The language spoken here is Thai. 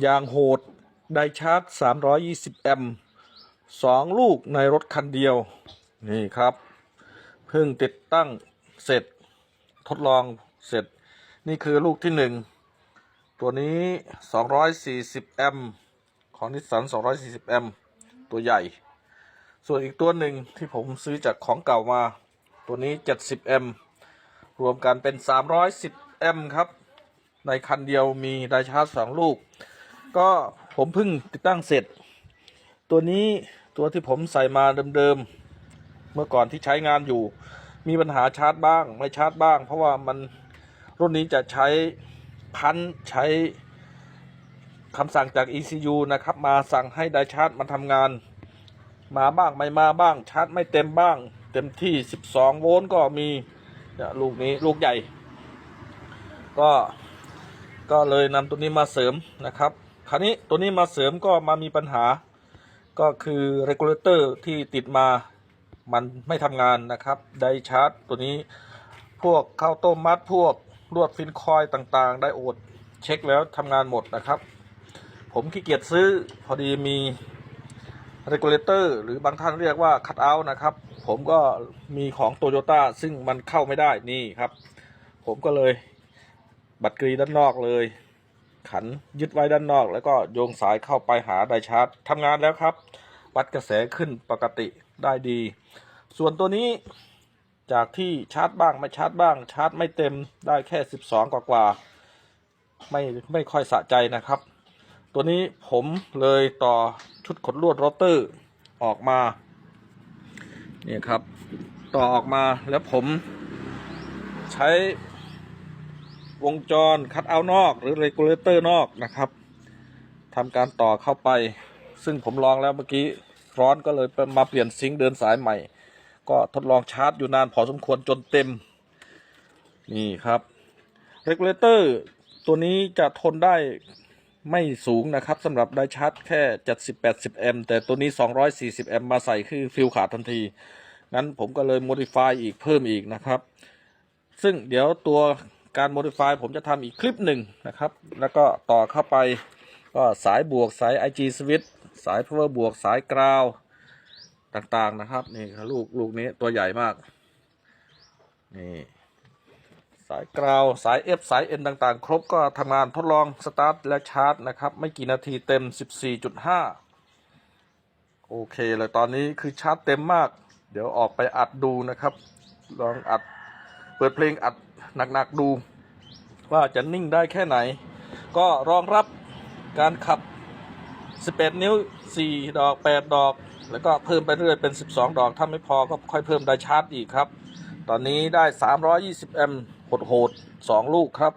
อย่างโหด ไดชาร์จ 320 แอมป์สองลูกในรถคันเดียว นี่ครับ เพิ่งติดตั้งเสร็จทดลองเสร็จ นี่คือลูกที่หนึ่ง ตัวนี้ 240 แอมป์ของนิสสัน 240 แอมป์ตัวใหญ่ ส่วนอีกตัวหนึ่งที่ผมซื้อจากของเก่ามา ตัวนี้ 70 แอมป์รวมกันเป็น 310 แอมป์ครับ ในคันเดียวมีไดชาร์จสองลูก ก็ผมเพิ่งติดตั้งเสร็จ ตัวนี้ตัวที่ผมใส่มาเดิมๆ เมื่อก่อนที่ใช้งานอยู่ มีปัญหาชาร์จบ้างไม่ชาร์จบ้าง เพราะว่ามันรุ่นนี้จะใช้พันใช้คำสั่งจาก ECU นะครับ มาสั่งให้ไดชาร์จมันทำงาน มาบ้างไม่มาบ้าง ชาร์จไม่เต็มบ้าง เต็มที่ 12 โวลต์ก็มีลูกนี้ลูกใหญ่ ก็ก็เลยนำตัวนี้มาเสริมนะครับ คราวนี้ตัวนี้มาเสริมก็มามีปัญหา ก็คือ regulator ที่ติดมามันไม่ทำงานนะครับ ไดชาร์จตัวนี้พวกข้าวต้มมัดพวกลวดฟินคอยต่างๆ ไดโอดเช็คแล้วทำงานหมดนะครับ ผมขี้เกียจซื้อพอดีมี regulator หรือบางท่านเรียกว่า cut out นะครับ ผมก็มีของ Toyota ซึ่งมันเข้าไม่ได้นี่ครับ ผมก็เลยบัตรกรีด้านนอกเลย ขันยึดไว้ด้านนอก แล้วก็โยงสายเข้าไปหาไดชาร์จทำงานแล้วครับ วัดกระแสขึ้นปกติได้ดี ส่วนตัวนี้จากที่ชาร์จบ้างไม่ชาร์จบ้าง ชาร์จไม่เต็มได้แค่ 12 กว่ากว่าๆไม่ไม่ค่อยสะใจนะครับ ตัวนี้ผมเลยต่อชุดขดลวดโรเตอร์ออกมาเนี่ยครับ ต่อออกมาแล้วผมใช้ วงจรคัดเอานอกหรือ regulator นอกนะครับทำการต่อเข้าไป ซึ่งผมลองแล้วเมื่อกี้ร้อนก็เลยมาเปลี่ยนซิงค์เดินสายใหม่ ก็ทดลองชาร์จอยู่นานพอสมควรจนเต็ม นี่ครับ regulator ตัวนี้จะทนได้ไม่สูงนะครับสำหรับได้ชาร์จแค่ 70-80แอมป์แต่ตัวนี้ 240แอมป์มาใส่คือฟิลขาดทันที งั้นผมก็เลย modify อีกเพิ่มอีกนะครับ ซึ่งเดี๋ยวตัว การ modify ผมจะทำอีกคลิปหนึ่งนะครับ แล้วก็ต่อเข้าไปก็สายบวกสาย IG switch สาย power บวกสายกราวต่างๆนะครับ นี่ลูกลูกนี้ตัวใหญ่มาก นี่สายกราวสาย F สาย N ต่างๆ ครบก็ทำงานทดลองสตาร์ทและชาร์จนะครับ ไม่กี่นาทีเต็ม 14.5 โอเคเลยตอนนี้คือชาร์จเต็มมาก เดี๋ยวออกไปอัดดูนะครับ ลองอัด ปิดเพลงอัดหนักๆดู ว่าจะนิ่งได้แค่ไหน ก็รองรับการขับ 11 นิ้ว 4 ดอก 8 ดอก แล้วก็เพิ่มไปเรื่อยเป็น 12 ดอก ถ้าไม่พอก็ค่อยเพิ่มไดชาร์จอีกครับ ตอนนี้ได้ 320 แอมป์โหดๆ2ลูกครับ